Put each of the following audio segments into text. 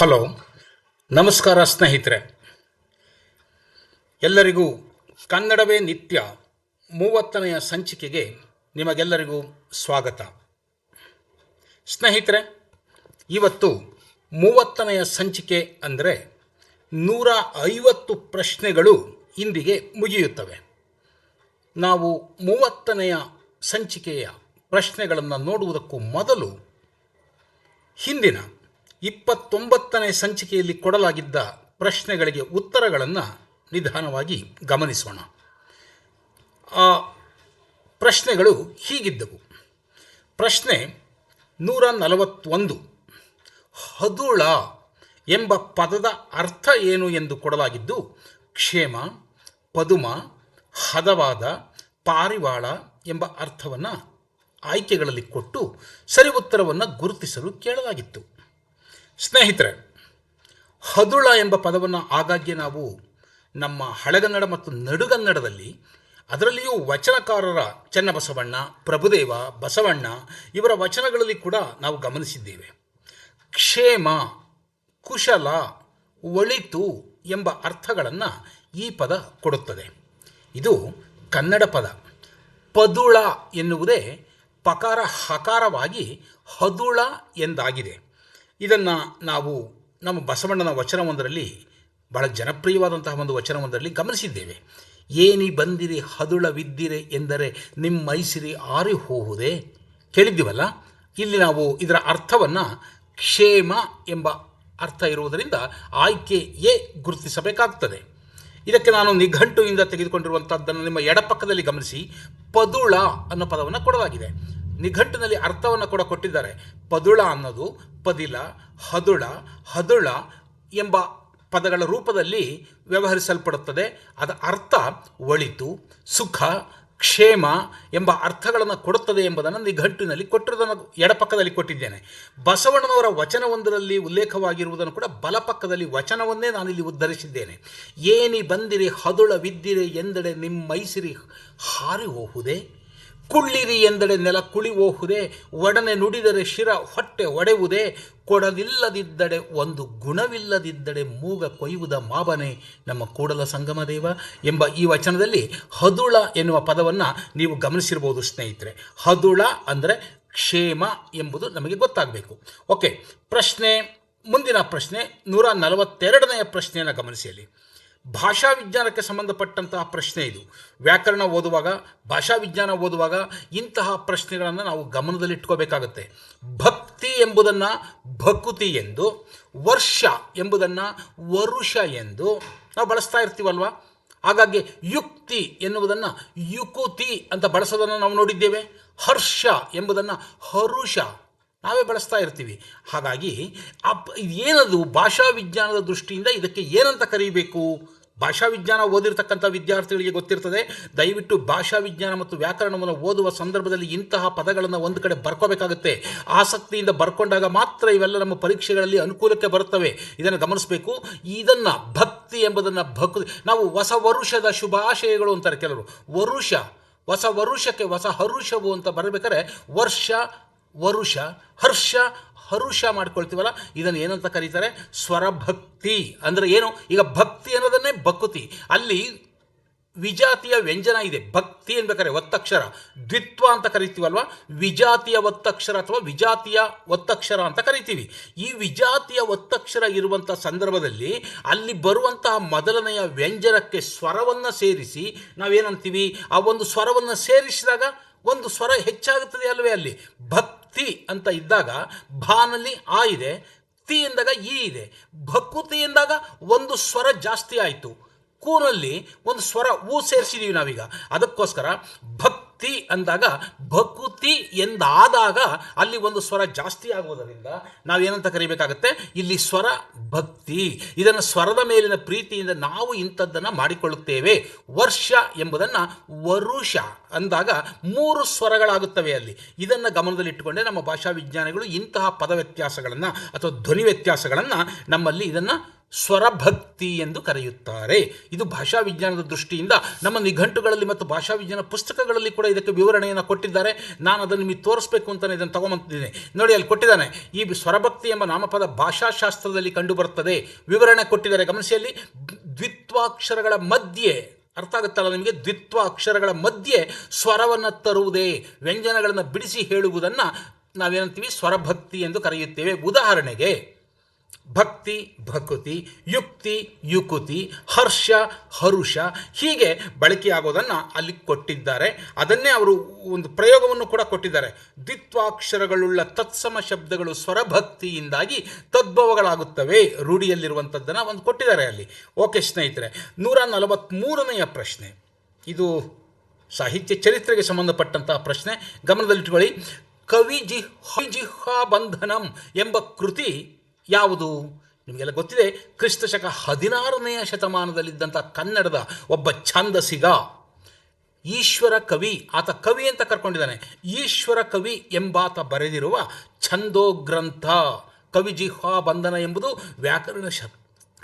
Hello, ನಮಸ್ಕಾರ ಸ್ನೇಹಿತರೆ. ಎಲ್ಲರಿಗೂ ಕನ್ನಡವೇ ನಿತ್ಯ ಮೂವತ್ತನೆಯ ಸಂಚಿಕೆಗೆ ನಿಮಗೆಲ್ಲರಿಗೂ ಸ್ವಾಗತ. ಸ್ನೇಹಿತರೆ, ಇವತ್ತು ಮೂವತ್ತನೆಯ ಸಂಚಿಕೆ ಅಂದರೆ ನೂರ ಐವತ್ತು ಪ್ರಶ್ನೆಗಳು ಇಂದಿಗೆ ಮುಗಿಯುತ್ತವೆ. ನಾವು ಮೂವತ್ತನೆಯ ಸಂಚಿಕೆಯ ಪ್ರಶ್ನೆಗಳನ್ನು ನೋಡುವುದಕ್ಕೂ ಮೊದಲು ಹಿಂದಿನ ಇಪ್ಪತ್ತೊಂಬತ್ತನೇ ಸಂಚಿಕೆಯಲ್ಲಿ ಕೊಡಲಾಗಿದ್ದ ಪ್ರಶ್ನೆಗಳಿಗೆ ಉತ್ತರಗಳನ್ನು ನಿಧಾನವಾಗಿ ಗಮನಿಸೋಣ. ಆ ಪ್ರಶ್ನೆಗಳು ಹೀಗಿದ್ದವು. ಪ್ರಶ್ನೆ ನೂರ ನಲವತ್ತೊಂದು. ಹದುಳ ಎಂಬ ಪದದ ಅರ್ಥ ಏನು ಎಂದು ಕೊಡಲಾಗಿದ್ದು, ಕ್ಷೇಮ, ಪದುಮ, ಹದವಾದ, ಪಾರಿವಾಳ ಎಂಬ ಅರ್ಥವನ್ನು ಆಯ್ಕೆಗಳಲ್ಲಿ ಕೊಟ್ಟು ಸರಿ ಉತ್ತರವನ್ನು ಗುರುತಿಸಲು ಕೇಳಲಾಗಿತ್ತು. ಸ್ನೇಹಿತರೆ, ಹದುಳ ಎಂಬ ಪದವನ್ನು ಆಗಾಗ್ಗೆ ನಾವು ನಮ್ಮ ಹಳೆಗನ್ನಡ ಮತ್ತು ನಡುಗನ್ನಡದಲ್ಲಿ ಅದರಲ್ಲಿಯೂ ವಚನಕಾರರ ಚನ್ನಬಸವಣ್ಣ, ಪ್ರಭುದೇವ, ಬಸವಣ್ಣ ಇವರ ವಚನಗಳಲ್ಲಿ ಕೂಡ ನಾವು ಗಮನಿಸಿದ್ದೇವೆ. ಕ್ಷೇಮ, ಕುಶಲ, ಒಳಿತು ಎಂಬ ಅರ್ಥಗಳನ್ನು ಈ ಪದ ಕೊಡುತ್ತದೆ. ಇದು ಕನ್ನಡ ಪದ. ಪದುಳ ಎನ್ನುವುದೇ ಪಕಾರ ಹಕಾರವಾಗಿ ಹದುಳ ಎಂದಾಗಿದೆ. ಇದನ್ನು ನಾವು ನಮ್ಮ ಬಸವಣ್ಣನ ವಚನವೊಂದರಲ್ಲಿ ಬಹಳ ಜನಪ್ರಿಯವಾದಂತಹ ಒಂದು ವಚನವೊಂದರಲ್ಲಿ ಗಮನಿಸಿದ್ದೇವೆ. ಏನಿ ಬಂದಿರಿ ಹದುಳವಿದ್ದಿರೆ ಎಂದರೆ ನಿಮ್ಮ ಮೈಸಿರಿ ಆರಿ ಹೋಹುದೇ ಕೇಳಿದ್ದೀವಲ್ಲ? ಇಲ್ಲಿ ನಾವು ಇದರ ಅರ್ಥವನ್ನು ಕ್ಷೇಮ ಎಂಬ ಅರ್ಥ ಇರುವುದರಿಂದ ಆಯ್ಕೆ ಎ ಗುರುತಿಸಬೇಕಾಗ್ತದೆ. ಇದಕ್ಕೆ ನಾನು ನಿಘಂಟುವಿಂದ ತೆಗೆದುಕೊಂಡಿರುವಂಥದ್ದನ್ನು ನಿಮ್ಮ ಎಡಪಕ್ಕದಲ್ಲಿ ಗಮನಿಸಿ. ಪದುಳ ಅನ್ನೋ ಪದವನ್ನು ಕೊಡಲಾಗಿದೆ. ನಿಘಂಟಿನಲ್ಲಿ ಅರ್ಥವನ್ನು ಕೂಡ ಕೊಟ್ಟಿದ್ದಾರೆ. ಪದುಳ ಅನ್ನೋದು ಪದಿಲ, ಹದುಳ ಹದುಳ ಎಂಬ ಪದಗಳ ರೂಪದಲ್ಲಿ ವ್ಯವಹರಿಸಲ್ಪಡುತ್ತದೆ. ಅದರ ಅರ್ಥ ಒಳಿತು, ಸುಖ, ಕ್ಷೇಮ ಎಂಬ ಅರ್ಥಗಳನ್ನು ಕೊಡುತ್ತದೆ ಎಂಬುದನ್ನು ನಿಘಂಟಿನಲ್ಲಿ ಕೊಟ್ಟಿರುವುದನ್ನು ಎಡಪಕ್ಕದಲ್ಲಿ ಕೊಟ್ಟಿದ್ದೇನೆ. ಬಸವಣ್ಣನವರ ವಚನವೊಂದರಲ್ಲಿ ಉಲ್ಲೇಖವಾಗಿರುವುದನ್ನು ಕೂಡ ಬಲಪಕ್ಕದಲ್ಲಿ ವಚನವನ್ನೇ ನಾನು ಇಲ್ಲಿ ಉದ್ಧರಿಸಿದ್ದೇನೆ. ಏನಿ ಬಂದಿರಿ ಹದುಳ ವಿದ್ದಿರಿ ಎಂದೆಡೆ ನಿಮ್ಮ ಮೈಸಿರಿ ಹಾರಿ ಹೋಹುದೇ? ಕುಳ್ಳಿರಿ ಎಂದಡೆ ನೆಲ ಕುಳಿ ಹೋಗುವುದೇ ಒಡನೆ ನುಡಿದರೆ ಶಿರ ಹೊಟ್ಟೆ ಒಡೆವುದೇ, ಕೊಡಲಿಲ್ಲದಿದ್ದರೆ ಒಂದು ಗುಣವಿಲ್ಲದಿದ್ದಡೆ ಮೂಗ ಕೊಯ್ಯುವುದ ಮಾವನೆ ನಮ್ಮ ಕೂಡಲ ಸಂಗಮ ದೇವ ಎಂಬ ಈ ವಚನದಲ್ಲಿ ಹದುಳ ಎನ್ನುವ ಪದವನ್ನು ನೀವು ಗಮನಿಸಿರ್ಬೋದು ಸ್ನೇಹಿತರೆ. ಹದುಳ ಅಂದರೆ ಕ್ಷೇಮ ಎಂಬುದು ನಮಗೆ ಗೊತ್ತಾಗಬೇಕು. ಓಕೆ, ಪ್ರಶ್ನೆ, ಮುಂದಿನ ಪ್ರಶ್ನೆ ನೂರ ನಲವತ್ತೆರಡನೆಯ ಪ್ರಶ್ನೆಯನ್ನು ಗಮನಿಸಿಯಲ್ಲಿ ಭಾಷಾ ವಿಜ್ಞಾನಕ್ಕೆ ಸಂಬಂಧಪಟ್ಟಂತಹ ಪ್ರಶ್ನೆ ಇದು. ವ್ಯಾಕರಣ ಓದುವಾಗ, ಭಾಷಾ ವಿಜ್ಞಾನ ಓದುವಾಗ ಇಂತಹ ಪ್ರಶ್ನೆಗಳನ್ನು ನಾವು ಗಮನದಲ್ಲಿಟ್ಕೋಬೇಕಾಗತ್ತೆ ಭಕ್ತಿ ಎಂಬುದನ್ನು ಭಕುತಿ ಎಂದು, ವರ್ಷ ಎಂಬುದನ್ನು ವರುಷ ಎಂದು ನಾವು ಬಳಸ್ತಾ ಇರ್ತೀವಲ್ವ? ಹಾಗಾಗಿ ಯುಕ್ತಿ ಎನ್ನುವುದನ್ನು ಯುಕುತಿ ಅಂತ ಬಳಸೋದನ್ನು ನಾವು ನೋಡಿದ್ದೇವೆ. ಹರ್ಷ ಎಂಬುದನ್ನು ಹರುಷ ನಾವೇ ಬಳಸ್ತಾ ಇರ್ತೀವಿ. ಹಾಗಾಗಿ ಅಪ್ ಏನದು ಭಾಷಾ ವಿಜ್ಞಾನದ ದೃಷ್ಟಿಯಿಂದ ಇದಕ್ಕೆ ಏನಂತ ಕರೀಬೇಕು? ಭಾಷಾ ವಿಜ್ಞಾನ ಓದಿರ್ತಕ್ಕಂಥ ವಿದ್ಯಾರ್ಥಿಗಳಿಗೆ ಗೊತ್ತಿರ್ತದೆ. ದಯವಿಟ್ಟು ಭಾಷಾ ವಿಜ್ಞಾನ ಮತ್ತು ವ್ಯಾಕರಣವನ್ನು ಓದುವ ಸಂದರ್ಭದಲ್ಲಿ ಇಂತಹ ಪದಗಳನ್ನು ಒಂದು ಕಡೆ ಬರ್ಕೋಬೇಕಾಗುತ್ತೆ. ಆಸಕ್ತಿಯಿಂದ ಬರ್ಕೊಂಡಾಗ ಮಾತ್ರ ಇವೆಲ್ಲ ನಮ್ಮ ಪರೀಕ್ಷೆಗಳಲ್ಲಿ ಅನುಕೂಲಕ್ಕೆ ಬರುತ್ತವೆ. ಇದನ್ನು ಗಮನಿಸಬೇಕು. ಇದನ್ನು ಭಕ್ತಿ ಎಂಬುದನ್ನು ಭಕ್ ನಾವು ಹೊಸ ವರುಷದ ಶುಭಾಶಯಗಳು ಅಂತಾರೆ ಕೆಲವರು. ವರುಷ, ಹೊಸ ವರುಷಕ್ಕೆ ಹೊಸ ಹರುಷವು ಅಂತ ಬರಬೇಕಾದ್ರೆ ವರ್ಷ ವರುಷ, ಹರ್ಷ, ಹರುಷ ಮಾಡ್ಕೊಳ್ತೀವಲ್ಲ, ಇದನ್ನು ಏನಂತ ಕರೀತಾರೆ? ಸ್ವರಭಕ್ತಿ. ಅಂದರೆ ಏನು? ಈಗ ಭಕ್ತಿ ಅನ್ನೋದನ್ನೇ ಭಕುತಿ. ಅಲ್ಲಿ ವಿಜಾತಿಯ ವ್ಯಂಜನ ಇದೆ. ಭಕ್ತಿ ಅನ್ಬೇಕಾದ್ರೆ ಒತ್ತಕ್ಷರ. ದ್ವಿತ್ವ ಅಂತ ಕರಿತೀವಲ್ವ? ವಿಜಾತಿಯ ಒತ್ತಕ್ಷರ ಅಥವಾ ವಿಜಾತಿಯ ಒತ್ತಕ್ಷರ ಅಂತ ಕರಿತೀವಿ. ಈ ವಿಜಾತಿಯ ಒತ್ತಕ್ಷರ ಇರುವಂಥ ಸಂದರ್ಭದಲ್ಲಿ ಅಲ್ಲಿ ಬರುವಂತಹ ಮೊದಲನೆಯ ವ್ಯಂಜನಕ್ಕೆ ಸ್ವರವನ್ನು ಸೇರಿಸಿ ನಾವೇನಂತೀವಿ? ಆ ಒಂದು ಸ್ವರವನ್ನು ಸೇರಿಸಿದಾಗ ಒಂದು ಸ್ವರ ಹೆಚ್ಚಾಗುತ್ತದೆ ಅಲ್ವೇ ಅಲ್ಲಿ. ಭಕ್ತಿ ಅಂತ ಇದ್ದಾಗ ಭಾನಲ್ಲಿ ಆ ಇದೆ, ತಿ ಎಂದಾಗ ಈ ಇದೆ. ಭಕ್ಕುತಿ ಎಂದಾಗ ಒಂದು ಸ್ವರ ಜಾಸ್ತಿ ಆಯಿತು. ಕೂನಲ್ಲಿ ಒಂದು ಸ್ವರ ಊ ಸೇರಿಸಿದೀವಿ ನಾವೀಗ. ಅದಕ್ಕೋಸ್ಕರ ಭಕ್ತಿ ಅಂದಾಗ, ಭಕುತಿ ಎಂದಾದಾಗ ಅಲ್ಲಿ ಒಂದು ಸ್ವರ ಜಾಸ್ತಿ ಆಗುವುದರಿಂದ ನಾವೇನಂತ ಕರಿಬೇಕಾಗತ್ತೆ? ಇಲ್ಲಿ ಸ್ವರ ಭಕ್ತಿ. ಇದನ್ನು ಸ್ವರದ ಮೇಲಿನ ಪ್ರೀತಿಯಿಂದ ನಾವು ಇಂಥದ್ದನ್ನು ಮಾಡಿಕೊಳ್ಳುತ್ತೇವೆ. ವರ್ಷ ಎಂಬುದನ್ನು ವರುಷ ಅಂದಾಗ ಮೂರು ಸ್ವರಗಳಾಗುತ್ತವೆ ಅಲ್ಲಿ. ಇದನ್ನು ಗಮನದಲ್ಲಿಟ್ಟುಕೊಂಡೇ ನಮ್ಮ ಭಾಷಾ ವಿಜ್ಞಾನಿಗಳು ಇಂತಹ ಪದ ವ್ಯತ್ಯಾಸಗಳನ್ನು ಅಥವಾ ಧ್ವನಿ ವ್ಯತ್ಯಾಸಗಳನ್ನು ನಮ್ಮಲ್ಲಿ ಇದನ್ನು ಸ್ವರಭಕ್ತಿ ಎಂದು ಕರೆಯುತ್ತಾರೆ. ಇದು ಭಾಷಾ ವಿಜ್ಞಾನದ ದೃಷ್ಟಿಯಿಂದ ನಮ್ಮ ನಿಘಂಟುಗಳಲ್ಲಿ ಮತ್ತು ಭಾಷಾ ವಿಜ್ಞಾನ ಪುಸ್ತಕಗಳಲ್ಲಿ ಕೂಡ ಇದಕ್ಕೆ ವಿವರಣೆಯನ್ನು ಕೊಟ್ಟಿದ್ದಾರೆ. ನಾನು ಅದನ್ನು ನಿಮಗೆ ತೋರಿಸ್ಬೇಕು ಅಂತಲೇ ಇದನ್ನು ತಗೊಂಬಂತಿದ್ದೀನಿ ನೋಡಿ, ಅಲ್ಲಿ ಕೊಟ್ಟಿದ್ದಾನೆ, ಈ ಸ್ವರಭಕ್ತಿ ಎಂಬ ನಾಮಪದ ಭಾಷಾಶಾಸ್ತ್ರದಲ್ಲಿ ಕಂಡುಬರುತ್ತದೆ. ವಿವರಣೆ ಕೊಟ್ಟಿದ್ದಾರೆ ಗಮನಿಸಿಯಲ್ಲಿ ದ್ವಿತ್ವಾಕ್ಷರಗಳ ಮಧ್ಯೆ, ಅರ್ಥ ಆಗುತ್ತಲ್ಲ ನಿಮಗೆ? ದ್ವಿತ್ವ ಅಕ್ಷರಗಳ ಮಧ್ಯೆ ಸ್ವರವನ್ನು ತರುವುದೇ, ವ್ಯಂಜನಗಳನ್ನು ಬಿಡಿಸಿ ಹೇಳುವುದನ್ನು ನಾವೇನಂತೀವಿ? ಸ್ವರಭಕ್ತಿ ಎಂದು ಕರೆಯುತ್ತೇವೆ. ಉದಾಹರಣೆಗೆ ಭಕ್ತಿ, ಭಕುತಿ, ಯುಕ್ತಿ, ಯುಕುತಿ, ಹರ್ಷ, ಹರುಷ ಹೀಗೆ ಬಳಕೆಯಾಗೋದನ್ನು ಅಲ್ಲಿ ಕೊಟ್ಟಿದ್ದಾರೆ. ಅದನ್ನೇ ಅವರು ಒಂದು ಪ್ರಯೋಗವನ್ನು ಕೂಡ ಕೊಟ್ಟಿದ್ದಾರೆ. ದ್ವಿತ್ವಾಕ್ಷರಗಳುಳ್ಳ ತತ್ಸಮ ಶಬ್ದಗಳು ಸ್ವರಭಕ್ತಿಯಿಂದಾಗಿ ತದ್ಭವಗಳಾಗುತ್ತವೆ ರೂಢಿಯಲ್ಲಿರುವಂಥದ್ದನ್ನು ಒಂದು ಕೊಟ್ಟಿದ್ದಾರೆ ಅಲ್ಲಿ. ಓಕೆ ಸ್ನೇಹಿತರೆ, ನೂರ ನಲವತ್ತ್ಮೂರನೆಯ ಪ್ರಶ್ನೆ. ಇದು ಸಾಹಿತ್ಯ ಚರಿತ್ರೆಗೆ ಸಂಬಂಧಪಟ್ಟಂತಹ ಪ್ರಶ್ನೆ. ಗಮನದಲ್ಲಿಟ್ಕೊಳ್ಳಿ ಕವಿ ಜಿಹ್ ಜಿಹ್ವಾ ಬಂಧನಂ ಎಂಬ ಕೃತಿ ಯಾವುದು? ನಿಮಗೆಲ್ಲ ಗೊತ್ತಿದೆ, ಕ್ರಿಸ್ತ ಶಕ ಹದಿನಾರನೆಯ ಶತಮಾನದಲ್ಲಿದ್ದಂಥ ಕನ್ನಡದ ಒಬ್ಬ ಛಂದಸಿಗ, ಈಶ್ವರ ಕವಿ. ಆತ ಕವಿ ಅಂತ ಕರ್ಕೊಂಡಿದ್ದಾನೆ. ಈಶ್ವರ ಕವಿ ಎಂಬಾತ ಬರೆದಿರುವ ಛಂದೋ ಗ್ರಂಥ ಕವಿ ಜಿಹ್ವಾ ಬಂಧನ ಎಂಬುದು ವ್ಯಾಕರಣ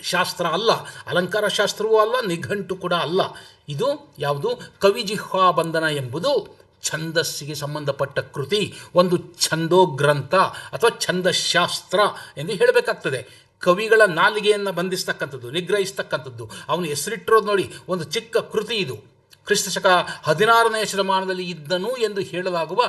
ಶಾಸ್ತ್ರ ಅಲ್ಲ, ಅಲಂಕಾರ ಶಾಸ್ತ್ರವೂ ಅಲ್ಲ, ನಿಘಂಟು ಕೂಡ ಅಲ್ಲ. ಇದು ಯಾವುದು? ಕವಿ ಜಿಹ್ವಾ ಬಂಧನ ಎಂಬುದು ಛಂದಸ್ಸಿಗೆ ಸಂಬಂಧಪಟ್ಟ ಕೃತಿ, ಒಂದು ಛಂದೋ ಗ್ರಂಥ ಅಥವಾ ಛಂದಶಾಸ್ತ್ರ ಎಂದು ಹೇಳಬೇಕಾಗ್ತದೆ. ಕವಿಗಳ ನಾಲಿಗೆಯನ್ನು ಬಂಧಿಸ್ತಕ್ಕಂಥದ್ದು, ನಿಗ್ರಹಿಸ್ತಕ್ಕಂಥದ್ದು, ಅವನು ಹೆಸರಿಟ್ಟಿರೋದು ನೋಡಿ, ಒಂದು ಚಿಕ್ಕ ಕೃತಿ ಇದು. ಕ್ರಿಸ್ತಶಕ ಹದಿನಾರನೇ ಶತಮಾನದಲ್ಲಿ ಇದ್ದನು ಎಂದು ಹೇಳಲಾಗುವ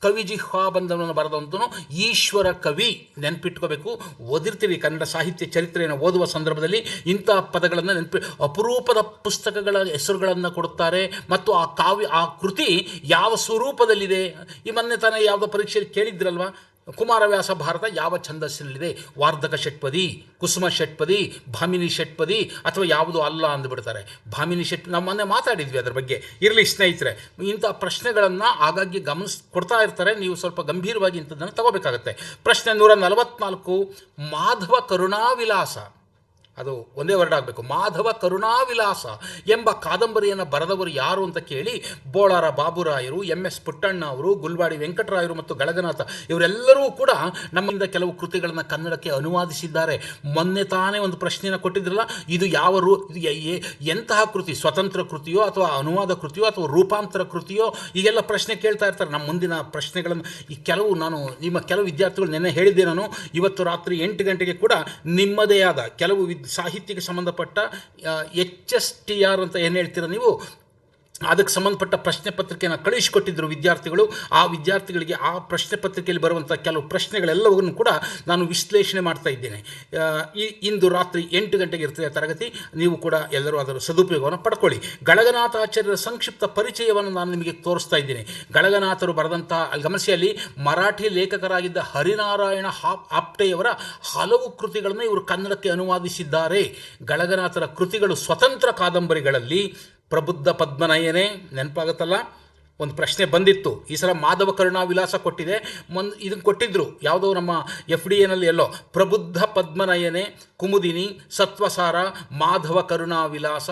ಕವಿ ಬಂಧವನ್ನು ಬರೆದಂತನು ಈಶ್ವರ ಕವಿ. ನೆನಪಿಟ್ಕೋಬೇಕು. ಓದಿರ್ತೀವಿ ಕನ್ನಡ ಸಾಹಿತ್ಯ ಚರಿತ್ರೆಯನ್ನು ಓದುವ ಸಂದರ್ಭದಲ್ಲಿ ಇಂಥ ಪದಗಳನ್ನು ನೆನಪಿ ಅಪರೂಪದ ಪುಸ್ತಕಗಳ ಹೆಸರುಗಳನ್ನು ಕೊಡುತ್ತಾರೆ. ಮತ್ತು ಆ ಕಾವ್ಯ, ಆ ಕೃತಿ ಯಾವ ಸ್ವರೂಪದಲ್ಲಿದೆ? ಈ ಮೊನ್ನೆ ತಾನೇ ಯಾವುದೋ ಪರೀಕ್ಷೆಯಲ್ಲಿ ಕೇಳಿದ್ರಲ್ವಾ? ಕುಮಾರವ್ಯಾಸ ಭಾರತ ಯಾವ ಛಂದಸ್ಸಿನಲ್ಲಿದೆ? ವಾರ್ಧಕ ಷಟ್ಪದಿ, ಕುಸುಮ ಷಟ್ಪದಿ, ಭಾಮಿನಿ ಷಟ್ಪದಿ ಅಥವಾ ಯಾವುದು ಅಲ್ಲ ಅಂದುಬಿಡ್ತಾರೆ. ಭಾಮಿನಿ ಷಟ್ ನಾವು ಮೊನ್ನೆ ಮಾತಾಡಿದ್ವಿ ಅದರ ಬಗ್ಗೆ. ಇರಲಿ ಸ್ನೇಹಿತರೆ, ಇಂಥ ಪ್ರಶ್ನೆಗಳನ್ನು ಆಗಾಗ್ಗೆ ಗಮನಿಸ್, ಕೊಡ್ತಾ ಇರ್ತಾರೆ. ನೀವು ಸ್ವಲ್ಪ ಗಂಭೀರವಾಗಿ ಇಂಥದ್ದನ್ನು ತಗೋಬೇಕಾಗತ್ತೆ. ಪ್ರಶ್ನೆ ನೂರ ನಲವತ್ನಾಲ್ಕು, ಮಾಧವ ಕರುಣಾವಿಲಾಸ. ಅದು ಒಂದೇ ವರ್ಡ್ ಆಗಬೇಕು. ಮಾಧವ ಕರುಣಾವಿಲಾಸ ಎಂಬ ಕಾದಂಬರಿಯನ್ನು ಬರೆದವರು ಯಾರು ಅಂತ ಕೇಳಿ ಬೋಳಾರ ಬಾಬುರಾಯರು, ಎಂ ಎಸ್ ಪುಟ್ಟಣ್ಣ ಅವರು ಗುಲ್ವಾಡಿ ವೆಂಕಟರಾಯರು ಮತ್ತು ಗಳಗನಾಥ ಇವರೆಲ್ಲರೂ ಕೂಡ ನಮ್ಮಿಂದ ಕೆಲವು ಕೃತಿಗಳನ್ನು ಕನ್ನಡಕ್ಕೆ ಅನುವಾದಿಸಿದ್ದಾರೆ. ಮೊನ್ನೆ ತಾನೇ ಒಂದು ಪ್ರಶ್ನೆಯನ್ನು ಕೊಟ್ಟಿದ್ರಲ್ಲ, ಇದು ಯಾವ ರೂ ಎಂತಹ ಕೃತಿ? ಸ್ವತಂತ್ರ ಕೃತಿಯೋ ಅಥವಾ ಅನುವಾದ ಕೃತಿಯೋ ಅಥವಾ ರೂಪಾಂತರ ಕೃತಿಯೋ? ಈಗೆಲ್ಲ ಪ್ರಶ್ನೆ ಕೇಳ್ತಾ ಇರ್ತಾರೆ. ನಮ್ಮ ಮುಂದಿನ ಪ್ರಶ್ನೆಗಳನ್ನು ಈ ಕೆಲವು ನಾನು, ನಿಮ್ಮ ಕೆಲವು ವಿದ್ಯಾರ್ಥಿಗಳು ನೆನ್ನೆ ಹೇಳಿದ್ದೆ ನಾನು, ಇವತ್ತು ರಾತ್ರಿ ಎಂಟು ಗಂಟೆಗೆ ಕೂಡ ನಿಮ್ಮದೇ ಆದ ಕೆಲವು ವಿದ್ ಸಾಹಿತ್ಯಕ್ಕೆ ಸಂಬಂಧಪಟ್ಟ ಎಚ್ ಎಸ್ ಟಿ ಆರ್ ಅಂತ ಏನು ಹೇಳ್ತೀರ ನೀವು? ಅದಕ್ಕೆ ಸಂಬಂಧಪಟ್ಟ ಪ್ರಶ್ನೆ ಪತ್ರಿಕೆಯನ್ನು ಕಳುಹಿಸಿಕೊಟ್ಟಿದ್ದರು ವಿದ್ಯಾರ್ಥಿಗಳು. ಆ ವಿದ್ಯಾರ್ಥಿಗಳಿಗೆ ಆ ಪ್ರಶ್ನೆ ಪತ್ರಿಕೆಯಲ್ಲಿ ಬರುವಂಥ ಕೆಲವು ಪ್ರಶ್ನೆಗಳೆಲ್ಲವನ್ನು ಕೂಡ ನಾನು ವಿಶ್ಲೇಷಣೆ ಮಾಡ್ತಾ ಇದ್ದೇನೆ. ಈ ಇಂದು ರಾತ್ರಿ ಎಂಟು ಗಂಟೆಗೆ ಇರ್ತದೆ ತರಗತಿ. ನೀವು ಕೂಡ ಎಲ್ಲರೂ ಅದರ ಸದುಪಯೋಗವನ್ನು ಪಡ್ಕೊಳ್ಳಿ. ಗಳಗನಾಥಾಚಾರ್ಯರ ಸಂಕ್ಷಿಪ್ತ ಪರಿಚಯವನ್ನು ನಾನು ನಿಮಗೆ ತೋರಿಸ್ತಾ ಇದ್ದೇನೆ. ಗಳಗನಾಥರು ಬರೆದಂತಹ ಗಮನಸೆಯಲ್ಲಿ ಮರಾಠಿ ಲೇಖಕರಾಗಿದ್ದ ಹರಿನಾರಾಯಣ ಹಾಪ್ ಆಪ್ಟೆಯವರ ಹಲವು ಕೃತಿಗಳನ್ನು ಇವರು ಕನ್ನಡಕ್ಕೆ ಅನುವಾದಿಸಿದ್ದಾರೆ. ಗಳಗನಾಥರ ಕೃತಿಗಳು ಸ್ವತಂತ್ರ ಕಾದಂಬರಿಗಳಲ್ಲಿ ಪ್ರಬುದ್ಧ ಪದ್ಮನಯನೇ ನೆನಪಾಗುತ್ತಲ್ಲ? ಒಂದು ಪ್ರಶ್ನೆ ಬಂದಿತ್ತು. ಈ ಸಲ ಮಾಧವ ಕರುಣಾ ವಿಲಾಸ ಕೊಟ್ಟಿದೆ. ಮೊನ್ ಇದನ್ನು ಕೊಟ್ಟಿದ್ದರು ಯಾವುದೋ ನಮ್ಮ ಎಫ್ ಡಿ ಎನಲ್ಲಿ ಎಲ್ಲೋ. ಪ್ರಬುದ್ಧ ಪದ್ಮನಯನೆ ಕುಮುದಿನಿ, ಸತ್ವಸಾರ, ಮಾಧವ ಕರುಣಾ ವಿಲಾಸ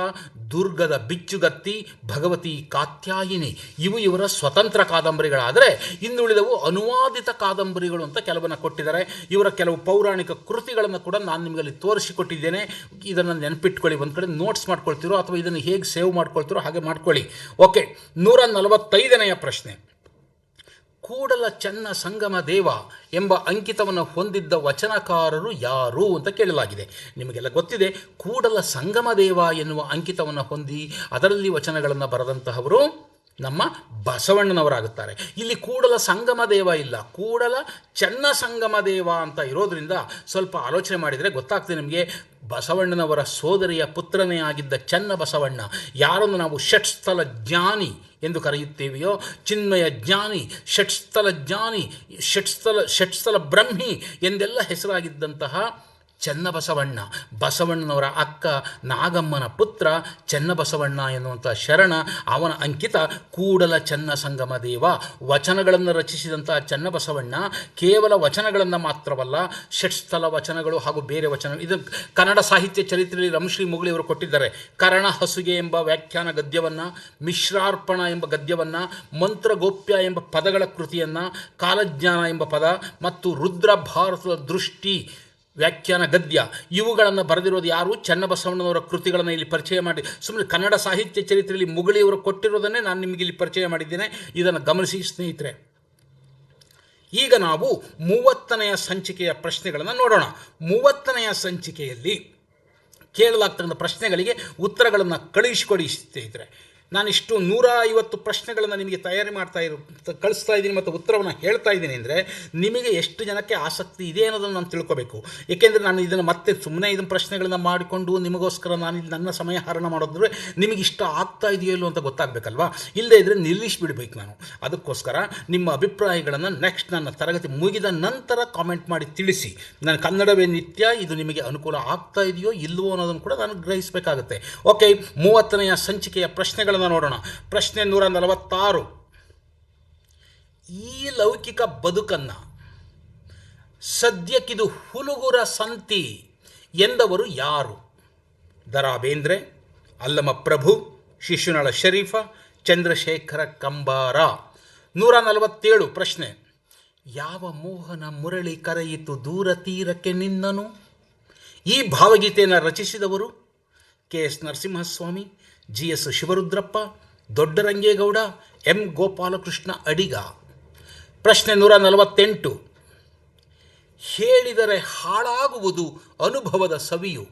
ದುರ್ಗದ ಬಿಚ್ಚುಗತ್ತಿ, ಭಗವತಿ ಕಾತ್ಯಾಯಿನಿ. ಇವು ಇವರ ಸ್ವತಂತ್ರ ಕಾದಂಬರಿಗಳಾದರೆ ಇನ್ನುಳಿದವು ಅನುವಾದಿತ ಕಾದಂಬರಿಗಳು ಅಂತ ಕೆಲವನ್ನು ಕೊಟ್ಟಿದ್ದಾರೆ. ಇವರ ಕೆಲವು ಪೌರಾಣಿಕ ಕೃತಿಗಳನ್ನು ಕೂಡ ನಾನು ನಿಮಗಲ್ಲಿ ತೋರಿಸಿಕೊಟ್ಟಿದ್ದೇನೆ. ಇದನ್ನು ನೆನಪಿಟ್ಕೊಳ್ಳಿ, ಒಂದು ಕಡೆ ನೋಟ್ಸ್ ಮಾಡ್ಕೊಳ್ತೀರೋ ಅಥವಾ ಇದನ್ನು ಹೇಗೆ ಸೇವ್ ಮಾಡ್ಕೊಳ್ತೀರೋ ಹಾಗೆ ಮಾಡ್ಕೊಳ್ಳಿ. ಓಕೆ ನೂರ ನಲವತ್ತೈದನೆಯ ಪ್ರಶ್ನೆ. ಕೂಡಲ ಚನ್ನ ಸಂಗಮ ದೇವ ಎಂಬ ಅಂಕಿತವನ್ನು ಹೊಂದಿದ್ದ ವಚನಕಾರರು ಯಾರು ಅಂತ ಕೇಳಲಾಗಿದೆ. ನಿಮಗೆಲ್ಲ ಗೊತ್ತಿದೆ, ಕೂಡಲ ಸಂಗಮ ದೇವ ಎನ್ನುವ ಅಂಕಿತವನ್ನು ಹೊಂದಿ ಅದರಲ್ಲಿ ವಚನಗಳನ್ನು ಬರೆದಂತಹವರು ನಮ್ಮ ಬಸವಣ್ಣನವರಾಗುತ್ತಾರೆ. ಇಲ್ಲಿ ಕೂಡಲ ಸಂಗಮ ದೇವ ಇಲ್ಲ. ಕೂಡಲ ಚನ್ನ ಸಂಗಮ ದೇವ ಅಂತ ಇರೋದರಿಂದ ಸ್ವಲ್ಪ ಆಲೋಚನೆ ಮಾಡಿದರೆ ಗೊತ್ತಾಗ್ತದೆ ನಿಮಗೆ. ಬಸವಣ್ಣನವರ ಸೋದರಿಯ ಪುತ್ರನೇ ಆಗಿದ್ದ ಚನ್ನ ಬಸವಣ್ಣ, ಯಾರನ್ನು ನಾವು ಷಟ್ಸ್ಥಲ ಜ್ಞಾನಿ ಎಂದು ಕರೆಯುತ್ತೇವೆಯೋ? ಚಿನ್ಮಯ ಜ್ಞಾನಿ, ಷಟ್ಸ್ಥಲ ಜ್ಞಾನಿ, ಷಟ್ಸ್ಥಲ ಷಟ್ಸ್ಥಲ ಬ್ರಹ್ಮಿ ಎಂದೆಲ್ಲ ಹೆಸರಾಗಿದ್ದಂತಹ ಚೆನ್ನಬಸವಣ್ಣ. ಬಸವಣ್ಣನವರ ಅಕ್ಕ ನಾಗಮ್ಮನ ಪುತ್ರ ಚೆನ್ನಬಸವಣ್ಣ ಎನ್ನುವಂಥ ಶರಣ, ಅವನ ಅಂಕಿತ ಕೂಡಲ ಚೆನ್ನ ಸಂಗಮ ದೇವ. ವಚನಗಳನ್ನು ರಚಿಸಿದಂಥ ಚೆನ್ನಬಸವಣ್ಣ ಕೇವಲ ವಚನಗಳನ್ನು ಮಾತ್ರವಲ್ಲ, ಷಟ್ಸ್ಥಲ ವಚನಗಳು ಹಾಗೂ ಬೇರೆ ವಚನ ಇದು ಕನ್ನಡ ಸಾಹಿತ್ಯ ಚರಿತ್ರೆಯಲ್ಲಿ ರಮಶ್ರೀ ಮುಗಳಿಯವರು ಕೊಟ್ಟಿದ್ದಾರೆ. ಕರಣ ಹಸುಗೆ ಎಂಬ ವ್ಯಾಖ್ಯಾನ ಗದ್ಯವನ್ನು, ಮಿಶ್ರಾರ್ಪಣ ಎಂಬ ಗದ್ಯವನ್ನು, ಮಂತ್ರಗೋಪ್ಯ ಎಂಬ ಪದಗಳ ಕೃತಿಯನ್ನು, ಕಾಲಜ್ಞಾನ ಎಂಬ ಪದ ಮತ್ತು ರುದ್ರ ಭಾರತದ ದೃಷ್ಟಿ ವ್ಯಾಖ್ಯಾನ ಗದ್ಯ. ಇವುಗಳನ್ನು ಬರೆದಿರೋದು ಯಾರು? ಚನ್ನಬಸವಣ್ಣನವರ ಕೃತಿಗಳನ್ನು ಇಲ್ಲಿ ಪರಿಚಯ ಮಾಡಿ. ಸುಮ್ಮನೆ ಕನ್ನಡ ಸಾಹಿತ್ಯ ಚರಿತ್ರೆಯಲ್ಲಿ ಮುಗಳಿಯವರು ಕೊಟ್ಟಿರೋದನ್ನೇ ನಾನು ನಿಮಗೆ ಇಲ್ಲಿ ಪರಿಚಯ ಮಾಡಿದ್ದೇನೆ. ಇದನ್ನು ಗಮನಿಸಿ ಸ್ನೇಹಿತರೆ. ಈಗ ನಾವು ಮೂವತ್ತನೆಯ ಸಂಚಿಕೆಯ ಪ್ರಶ್ನೆಗಳನ್ನು ನೋಡೋಣ. ಮೂವತ್ತನೆಯ ಸಂಚಿಕೆಯಲ್ಲಿ ಕೇಳಲಾಗ್ತಕ್ಕಂಥ ಪ್ರಶ್ನೆಗಳಿಗೆ ಉತ್ತರಗಳನ್ನು ಕಳುಹಿಸಿಕೊಡಿ ಸ್ನೇಹಿತರೆ. ನಾನಿಷ್ಟು ನೂರ ಐವತ್ತು ಪ್ರಶ್ನೆಗಳನ್ನು ನಿಮಗೆ ತಯಾರಿ ಮಾಡ್ತಾ ಇರು ಕಳಿಸ್ತಾ ಇದ್ದೀನಿ ಮತ್ತು ಉತ್ತರವನ್ನು ಹೇಳ್ತಾ ಇದ್ದೀನಿ ಅಂದರೆ ನಿಮಗೆ ಎಷ್ಟು ಜನಕ್ಕೆ ಆಸಕ್ತಿ ಇದೆ ಅನ್ನೋದನ್ನು ನಾನು ತಿಳ್ಕೋಬೇಕು. ಏಕೆಂದರೆ ನಾನು ಇದನ್ನು ಮತ್ತೆ ಸುಮ್ಮನೆ ಇದನ್ನು ಪ್ರಶ್ನೆಗಳನ್ನು ಮಾಡಿಕೊಂಡು ನಿಮಗೋಸ್ಕರ ನಾನು ಇಲ್ಲಿ ನನ್ನ ಸಮಯ ಹರಣ ಮಾಡೋದ್ರೆ ನಿಮಗೆ ಇಷ್ಟ ಆಗ್ತಾ ಇದೆಯೋ ಇಲ್ಲೋ ಅಂತ ಗೊತ್ತಾಗಬೇಕಲ್ವಾ? ಇಲ್ಲದೇ ಇದ್ದರೆ ನಿಲ್ಲಿಸಿಬಿಡ್ಬೇಕು ನಾನು. ಅದಕ್ಕೋಸ್ಕರ ನಿಮ್ಮ ಅಭಿಪ್ರಾಯಗಳನ್ನು ನೆಕ್ಸ್ಟ್ ನನ್ನ ತರಗತಿ ಮುಗಿದ ನಂತರ ಕಾಮೆಂಟ್ ಮಾಡಿ ತಿಳಿಸಿ. ನಾನು ಕನ್ನಡವೇ ನಿತ್ಯ, ಇದು ನಿಮಗೆ ಅನುಕೂಲ ಆಗ್ತಾ ಇದೆಯೋ ಇಲ್ಲವೋ ಅನ್ನೋದನ್ನು ಕೂಡ ನಾನು ಗ್ರಹಿಸಬೇಕಾಗುತ್ತೆ. ಓಕೆ ಮೂವತ್ತನೆಯ ಸಂಚಿಕೆಯ ಪ್ರಶ್ನೆಗಳನ್ನು ನೋಡೋಣ. ಪ್ರಶ್ನೆ ನೂರ ನಲವತ್ತಾರು ಈ ಲೌಕಿಕ ಬದುಕನ್ನು ಸದ್ಯಕ್ಕಿದು ಹುಲುಗುರ ಸಂತಿ ಎಂದವರು ಯಾರು? ದರಾ ಬೇಂದ್ರೆ ಅಲ್ಲಮ ಪ್ರಭು ಶಿಶುನಾಳ ಶರೀಫ, ಚಂದ್ರಶೇಖರ ಕಂಬಾರ. ನೂರ ನಲವತ್ತೇಳು ಪ್ರಶ್ನೆ. ಯಾವ ಮೋಹನ ಮುರಳಿ ಕರೆಯಿತು ದೂರ ತೀರಕ್ಕೆ ನಿನ್ನನು? ಈ ಭಾವಗೀತೆಯನ್ನು ರಚಿಸಿದವರು K S Narasimhaswamy G S Shivarudrappa, Doddarangegowda, M Gopalakrishna Adiga. ಪ್ರಶ್ನೆ ನೂರ ನಲವತ್ತೆಂಟು. ಹೇಳಿದರೆ ಹಾಳಾಗುವುದು ಅನುಭವದ ಸವಿಯು.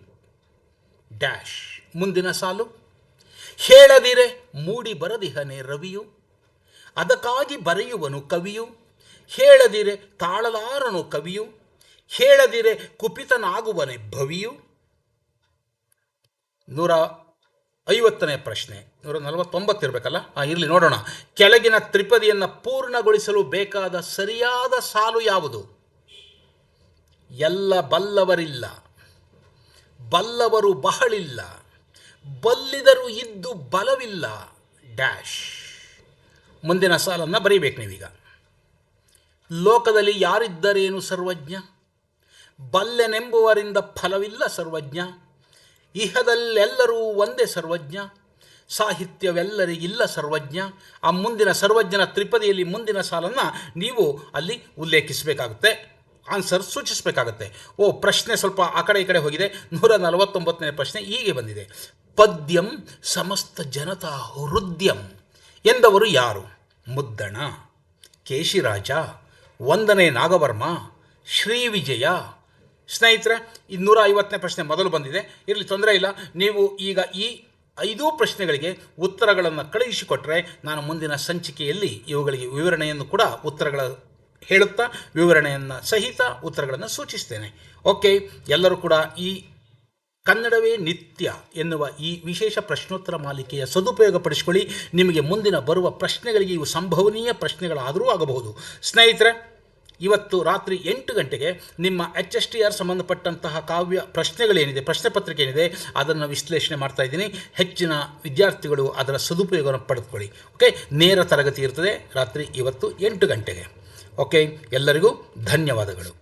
ಡ್ಯಾಶ್. ಮುಂದಿನ ಸಾಲು. ಹೇಳದಿರೆ ಮೂಡಿ ಬರದಿಹನೆ ರವಿಯು. ಅದಕ್ಕಾಗಿ ಬರೆಯುವನು ಕವಿಯು. ಹೇಳದಿರೆ ತಾಳಲಾರನು ಕವಿಯು. ಹೇಳದಿರೆ ಕುಪಿತನಾಗುವನೆ ಭವಿಯು. ನೂರ ಐವತ್ತನೇ ಪ್ರಶ್ನೆ. ನೂರ ನಲವತ್ತೊಂಬತ್ತು ಇರಬೇಕಲ್ಲ? ಹಾಂ ಇರಲಿ, ನೋಡೋಣ. ಕೆಳಗಿನ ತ್ರಿಪದಿಯನ್ನು ಪೂರ್ಣಗೊಳಿಸಲು ಬೇಕಾದ ಸರಿಯಾದ ಸಾಲು ಯಾವುದು? ಎಲ್ಲ ಬಲ್ಲವರಿಲ್ಲ. ಬಲ್ಲವರು ಬಹಳಿಲ್ಲ. ಬಲ್ಲಿದರು ಇದ್ದು ಬಲವಿಲ್ಲ. ಡ್ಯಾಶ್. ಮುಂದಿನ ಸಾಲನ್ನು ಬರೀಬೇಕು ನೀವೀಗ. ಲೋಕದಲ್ಲಿ ಯಾರಿದ್ದರೇನು ಸರ್ವಜ್ಞ? ಬಲ್ಲೆನೆಂಬುವರಿಂದ ಫಲವಿಲ್ಲ ಸರ್ವಜ್ಞ. ಇಹದಲ್ಲೆಲ್ಲರೂ ಒಂದೇ ಸರ್ವಜ್ಞ ಸಾಹಿತ್ಯವೆಲ್ಲರಿಗಿಲ್ಲ ಸರ್ವಜ್ಞ. ಆ ಮುಂದಿನ ಸರ್ವಜ್ಞನ ತ್ರಿಪದಿಯಲ್ಲಿ ಮುಂದಿನ ಸಾಲನ್ನು ನೀವು ಅಲ್ಲಿ ಉಲ್ಲೇಖಿಸಬೇಕಾಗುತ್ತೆ. ಆನ್ಸರ್ ಸೂಚಿಸಬೇಕಾಗುತ್ತೆ. ಓ, ಪ್ರಶ್ನೆ ಸ್ವಲ್ಪ ಆ ಕಡೆ ಈ ಕಡೆ ಹೋಗಿದೆ. ನೂರ ನಲವತ್ತೊಂಬತ್ತನೇ ಪ್ರಶ್ನೆ ಹೀಗೆ ಬಂದಿದೆ. ಪದ್ಯಂ ಸಮಸ್ತ ಜನತಾ ಹೃದ್ಯಂ. ಎಂದವರು ಯಾರು? ಮುದ್ದಣ, ಕೇಶಿರಾಜ ಒಂದನೇ ನಾಗವರ್ಮ, ಶ್ರೀ ವಿಜಯ ಸ್ನೇಹಿತರೆ, ಇನ್ನೂರ ಐವತ್ತನೇ ಪ್ರಶ್ನೆ ಮೊದಲು ಬಂದಿದೆ. ಇರಲಿ, ತೊಂದರೆ ಇಲ್ಲ. ನೀವು ಈಗ ಈ ಐದೂ ಪ್ರಶ್ನೆಗಳಿಗೆ ಉತ್ತರಗಳನ್ನು ಕಳುಹಿಸಿಕೊಟ್ಟರೆ ನಾನು ಮುಂದಿನ ಸಂಚಿಕೆಯಲ್ಲಿ ಇವುಗಳಿಗೆ ವಿವರಣೆಯನ್ನು ಕೂಡ ಉತ್ತರಗಳ ಹೇಳುತ್ತಾ, ವಿವರಣೆಯನ್ನು ಸಹಿತ ಉತ್ತರಗಳನ್ನು ಸೂಚಿಸ್ತೇನೆ. ಓಕೆ, ಎಲ್ಲರೂ ಕೂಡ ಈ ಕನ್ನಡವೇ ನಿತ್ಯ ಎನ್ನುವ ಈ ವಿಶೇಷ ಪ್ರಶ್ನೋತ್ತರ ಮಾಲಿಕೆಯ ಸದುಪಯೋಗಪಡಿಸಿಕೊಳ್ಳಿ. ನಿಮಗೆ ಮುಂದಿನ ಬರುವ ಪ್ರಶ್ನೆಗಳಿಗೆ ಇವು ಸಂಭವನೀಯ ಪ್ರಶ್ನೆಗಳಾದರೂ ಆಗಬಹುದು. ಸ್ನೇಹಿತರೆ ಇವತ್ತು ರಾತ್ರಿ ಎಂಟು ಗಂಟೆಗೆ ನಿಮ್ಮ ಎಚ್ ಎಸ್ ಟಿ ಆರ್ ಸಂಬಂಧಪಟ್ಟಂತಹ ಕಾವ್ಯ ಪ್ರಶ್ನೆಗಳೇನಿದೆ, ಪ್ರಶ್ನೆ ಪತ್ರಿಕೆ ಏನಿದೆ ಅದನ್ನು ವಿಶ್ಲೇಷಣೆ ಮಾಡ್ತಾ ಇದ್ದೀನಿ. ಹೆಚ್ಚಿನ ವಿದ್ಯಾರ್ಥಿಗಳು ಅದರ ಸದುಪಯೋಗವನ್ನು ಪಡೆದುಕೊಳ್ಳಿ. ಓಕೆ? ನೇರ ತರಗತಿ ಇರ್ತದೆ ರಾತ್ರಿ ಇವತ್ತು ಎಂಟು ಗಂಟೆಗೆ. ಓಕೆ? ಎಲ್ಲರಿಗೂ ಧನ್ಯವಾದಗಳು.